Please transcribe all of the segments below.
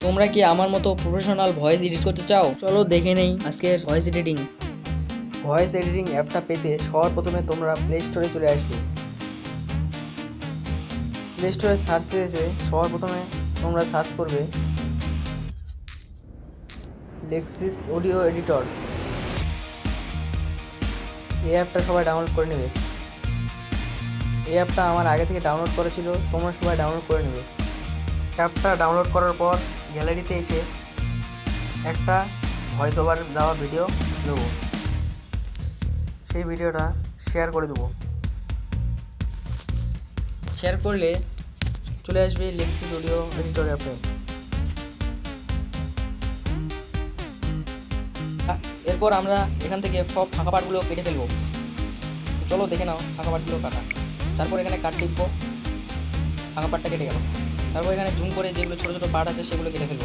তোমরা কি আমার মতো প্রফেশনাল ভয়েস এডিট করতে চাও? চলো দেখে নেই আজকের ভয়েস এডিটিং ভয়েস এডিটিং অ্যাপটা পেতে সবার প্রথমে তোমরা প্লে স্টোরে চলে আসবে। প্লে স্টোরে সার্চে এসে সবার প্রথমে তোমরা সার্চ করবে লেক্সিস অডিও এডিটর এই অ্যাপটা সবাই ডাউনলোড করে নেবে। এই অ্যাপটা আমার আগে থেকে ডাউনলোড করা ছিল, তোমরা সবাই ডাউনলোড করে নেবে। অ্যাপটা ডাউনলোড করার পর গ্যালারিতে এসে একটা ভয়েস ওভার দেওয়া ভিডিও দেবো সেই ভিডিওটা শেয়ার করে দেবো। শেয়ার করলে চলে আসবে লেক্সিস অডিও এডিটর অ্যাপে এরপর আমরা এখান থেকে সব ফাঁকা পার্টগুলো কেটে ফেলব। চলো দেখে নাও ফাঁকা পার্টগুলো কাটা। তারপর এখানে কাট টিপবো ফাঁকা পার্টটা কেটে গেল। তারপর এখানে জুম করে যেগুলো ছোটো ছোটো পার্ট আছে সেগুলো কেটে ফেলব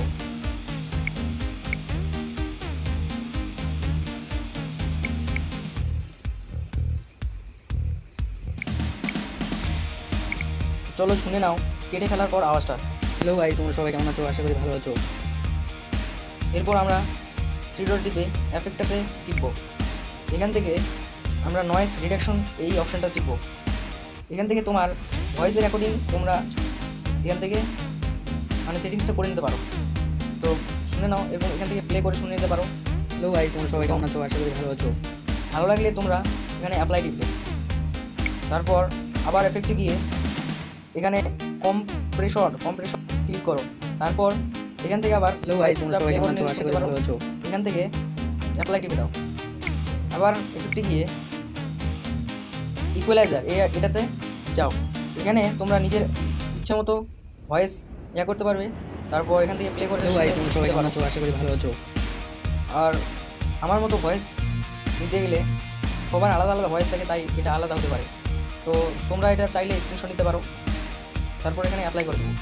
চলো শুনে নাও কেটে ফেলার পর আওয়াজটা। হ্যালো গাইস তোমরা সবাই কেমন আছো? আশা করি ভালো আছো। এরপর আমরা থ্রি ডট টিপে এফেক্টটাতে টিপবো। এখান থেকে আমরা নয়েস রিডাকশন এই অপশানটা টিপবো। এখান থেকে তোমার ভয়েস রেকর্ডিং তোমরা এখান থেকে মানে সেটিংসটা করে নিতে পারো। তো শুনে নাও এবং এখান থেকে প্লে করে শুনে নিতে পারো। হ্যালো গাইস তোমরা সবাই কেমন আছো? আশা করি ভালো আছো। ভালো লাগলে তোমরা এখানে অ্যাপ্লাই টিপবে তারপর আবার এফেক্টে গিয়ে এখানে কম্প্রেসর কম্প্রেসর ক্লিক করো। তারপর এখান থেকে আবার হ্যালো গাইস তোমরা সবাই কেমন আছো? আশা করি ভালো আছো। এখান থেকে অ্যাপ্লাই টিপে দাও। আবার এফেক্টে গিয়ে ইকুয়ালাইজার এটাতে যাও। এখানে তোমরা নিজের ইচ্ছা মতো ভয়েস ইয়া করতে পারবে। তারপর এখান থেকে প্লে করে হ্যালো গাইস তোমরা সবাই কেমন আছো? আশা করি ভালো আছো। আর আমার মতো ভয়েস নিতে গেলে সবার আলাদা আলাদা ভয়েস থাকে তাই এটা আলাদা হতে পারে। তো তোমরা এটা চাইলে স্ক্রিনশট নিতে পারো। তারপর এখানে অ্যাপ্লাই করে দেবো।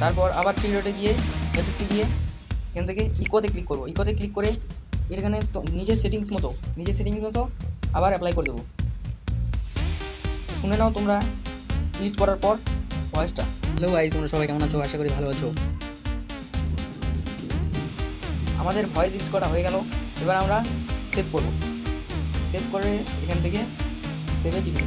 তারপর আবার থ্রি ডটে গিয়ে এফেক্টে গিয়ে এখান থেকে ইকোতে ক্লিক করব। ইকোতে ক্লিক করে এখানে তো নিজের সেটিংস মতো নিজের সেটিংস মতো আবার অ্যাপ্লাই করে দেবো। শুনে নাও তোমরা এডিট করার পর ভয়েসটা? হ্যালো গাইস তোমরা সবাই কেমন আছো? আশা করি ভালো আছো। আমাদের ভয়েস এডিট করা হয়ে গেল। এবার আমরা সেভ করব। সেভ করে এখান থেকে সেভে টিপে